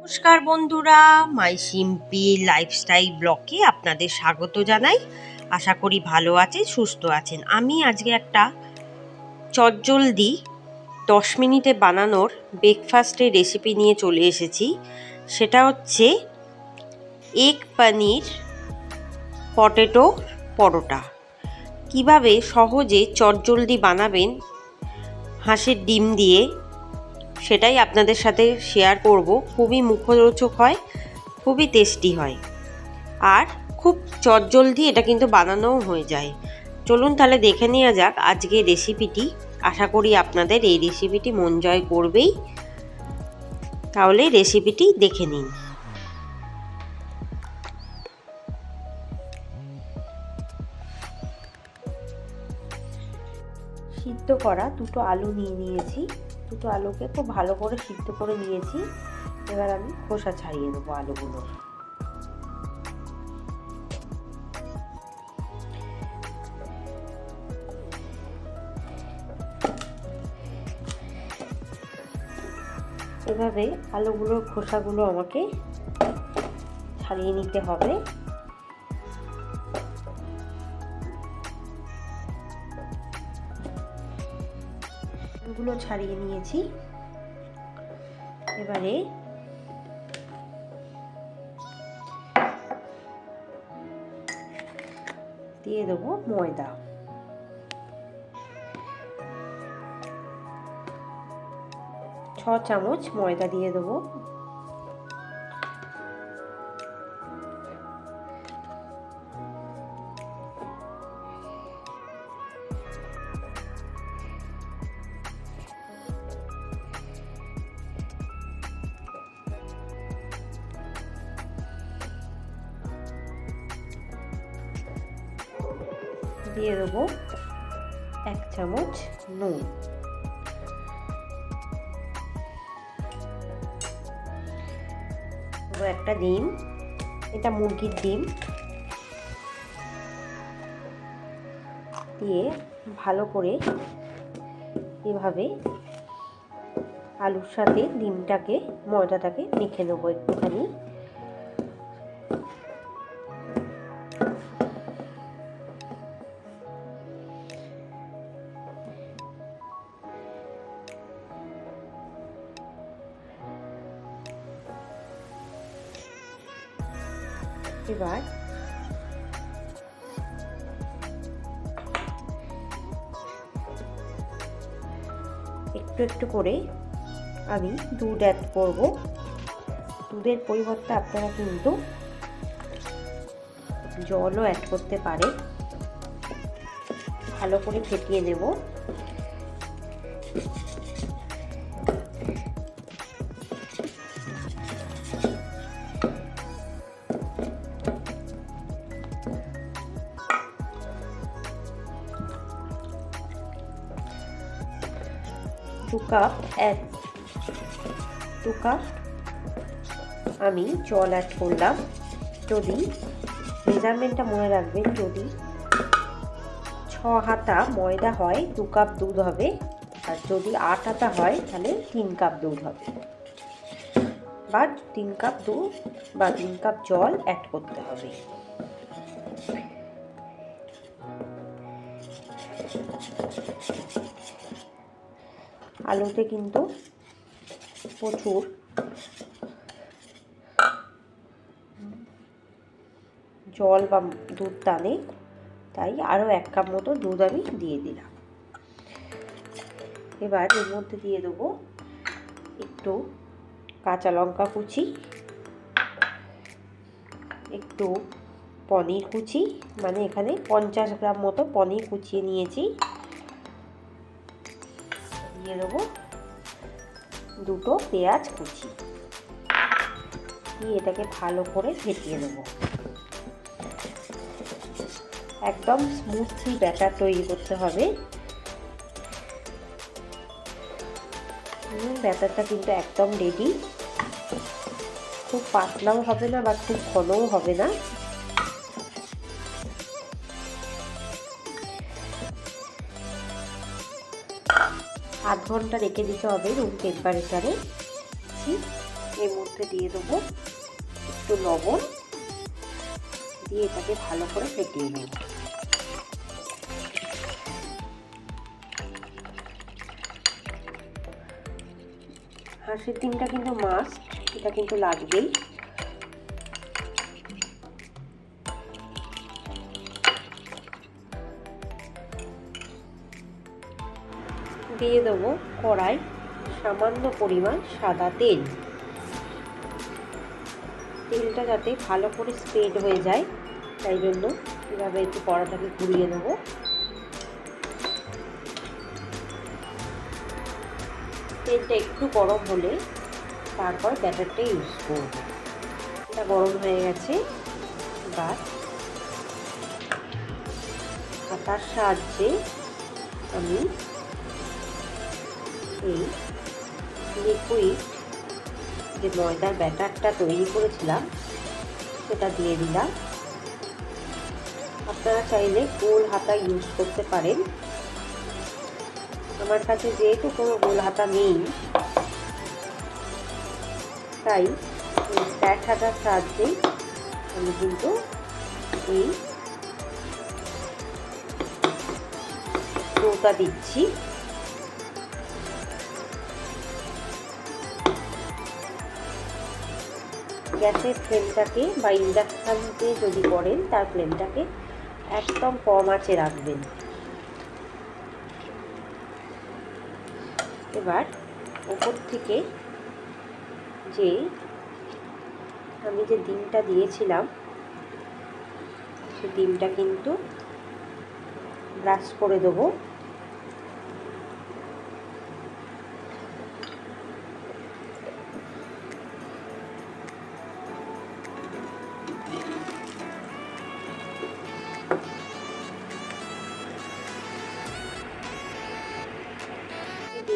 নমস্কার বন্ধুরা, মাই সিম্পি লাইফস্টাইল ব্লকে আপনাদের স্বাগত জানাই। আশা করি ভালো আছেন, সুস্থ আছেন। আমি আজকে একটা চটজলদি দশ মিনিটে বানানোর ব্রেকফাস্টের রেসিপি নিয়ে চলে এসেছি। সেটা হচ্ছে এগ পনির পটেটো পরোটা। কীভাবে সহজে চটজলদি বানাবেন হাঁসের ডিম দিয়ে সেটাই আপনাদের সাথে শেয়ার করব। খুবই মুখরোচক হয়, খুবই টেস্টি হয়। আর খুব চটজলদি এটা কিন্তু বানানোও হয়ে যায়। চলুন তাহলে দেখে নেওয়া যাক আজকে রেসিপিটি আশা করি আপনাদের এই রেসিপিটি মন জয় করবেই। তাহলে রেসিপিটি দেখে নিন। সিদ্ধ করা দুটো আলু নিয়ে নিয়েছি। দুটো আলুকে খুব ভালো করে সিদ্ধ করে নিয়েছি। এবার আমি খোসা ছাড়িয়ে দেবো আলুগুলো। এভাবে আলুগুলোর খোসাগুলো আমাকে ছাড়িয়ে নিতে হবে। গুলো ছাড়িয়ে নিয়েছি। এবারে দিয়ে দেবো ময়দা। ছ চামচ ময়দা দিয়ে দেবো। দিয়ে দেবো এক চামচ নুন। একটা ডিম, এটা মুরগির ডিম। দিয়ে ভালো করে এভাবে আলুর সাথে ডিমটাকে, ময়দাটাকে মেখে নেব একটুখানি। এবার একটু একটু করে আমি দুধ অ্যাড করব। দুধের পরিবর্তে আপনারা কিন্তু জলও অ্যাড করতে পারে। ভালো করে ফেটিয়ে নেব। দু কাপ এক দু কাপ আমি জল অ্যাড করলাম। যদি মেজারমেন্টটা মনে রাখবেন, যদি ছ হাতা ময়দা হয়, দু কাপ দুধ হবে। আর যদি আট হাতা হয়, তাহলে তিন কাপ দুধ হবে। বা তিন কাপ দুধ বা তিন কাপ জল অ্যাড করতে হবে। আলুতে কিন্তু প্রচুর। জল বা দুধ টানে তাই আরও এক কাপ মতো দুধ আমি দিয়ে দিলাম। এবার এর মধ্যে দিয়ে দেবো একটু কাঁচা লঙ্কা কুচি, একটু পনির কুচি মানে এখানে পঞ্চাশ গ্রাম মতো পনির কুচিয়ে নিয়েছি। দিয়ে দেবো দুটো পেঁয়াজ কুচি। দিয়ে এটাকে ভালো করে ফেটিয়ে দেবো। একদম স্মুথলি ব্যাটার তৈরি করতে হবে। ব্যাটারটা কিন্তু একদম রেডি খুব পাতলাও হবে না বা খুব ঘনও হবে না। আধ ঘণ্টা রেখে দিতে হবে রুম টেম্পারেচারে এর মধ্যে দিয়ে দেবো একটু লবণ। দিয়ে এটাকে ভালো করে ফেটিয়ে নেব। হাঁসের ডিমটা কিন্তু মাস্ট এটা কিন্তু লাগবেই। দিয়ে দেবো কড়াই, সামান্য পরিমাণ সাদা তেল। তেলটা যাতে ভালো করে স্প্রেড হয়ে যায়, তাই জন্য এভাবে একটু কড়াটাকে ঘুরিয়ে দেবো। তেলটা একটু গরম হলে তারপর ব্যাটারটা ইউজ করব। এটা গরম হয়ে গেছে, এবার হাতার সাহায্যে আমি এই লিকুইড যে ময়দার ব্যাটারটা তৈরি করেছিলাম, সেটা দিয়ে দিলাম। আপনারা চাইলে গোল হাতা ইউজ করতে পারেন। আমার কাছে যেহেতু কোনো গোল হাতা নেই, তাই এই ফ্ল্যাট হাতার সাহায্যে আমি কিন্তু এই দিচ্ছি। গ্যাসের ফ্লেমটাকে বা ইন্ডাকশানকে যদি করেন, তার ফ্লেমটাকে একদম কম আঁচে রাখবেন। এবার ওপর থেকে যে আমি যে ডিমটা দিয়েছিলাম, সে ডিমটা কিন্তু ব্রাশ করে দেবো।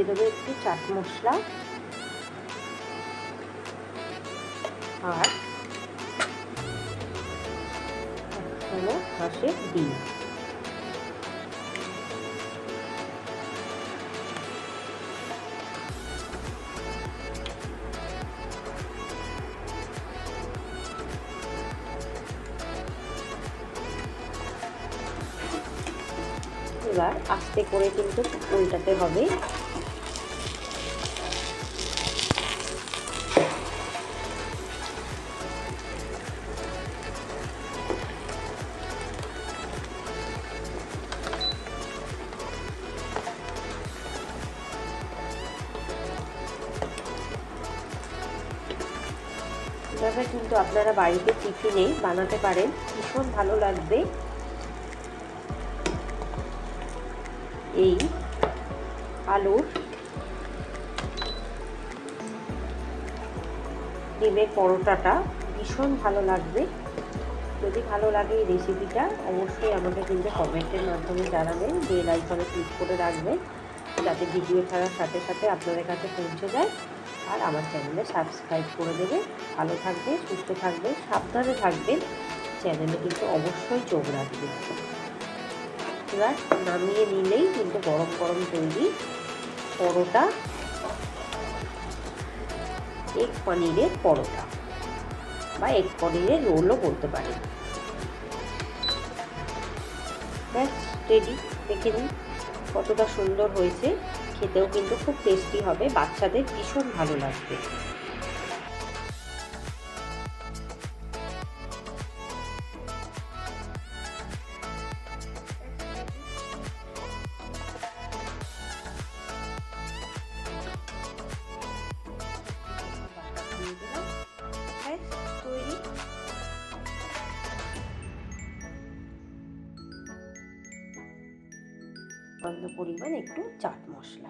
দিয়ে দেবো একটু চাট মশলা। আর হলো হাঁসের ডিম। এবার আস্তে করে কিন্তু উল্টাতে হবে। এভাবে কিন্তু আপনারা বাড়িতে টিফিনে বানাতে পারেন। ভীষণ ভালো লাগবে। এই আলুর ডিমের পরোটাটা ভীষণ ভালো লাগবে। যদি ভালো লাগে এই রেসিপিটা, অবশ্যই আমাকে কিন্তু কমেন্টের মাধ্যমে জানাবেন, বেল আইকনে ক্লিক করে রাখবেন, যাতে ভিডিও ছাড়ার সাথে সাথে আপনাদের কাছে পৌঁছে যায়। আর আমার চ্যানেলে সাবস্ক্রাইব করে দেবে। ভালো থাকবে সুস্থ থাকবে সাবধানে থাকবেন। চ্যানেলে কিন্তু অবশ্যই চোখ রাখবেন। এবার নামিয়ে নিলেই কিন্তু গরম গরম তৈরি পরোটা এগ পনিরের পরোটা বা এগ পনিরের রোলও বলতে পারেন। ব্যাস রেডি দেখে নিন কতটা সুন্দর হয়েছে। খেতেও কিন্তু খুব টেস্টি হবে বাচ্চাদের ভীষণ ভালো লাগবে। তৈরি পরিমাণ একটু চাট মশলা।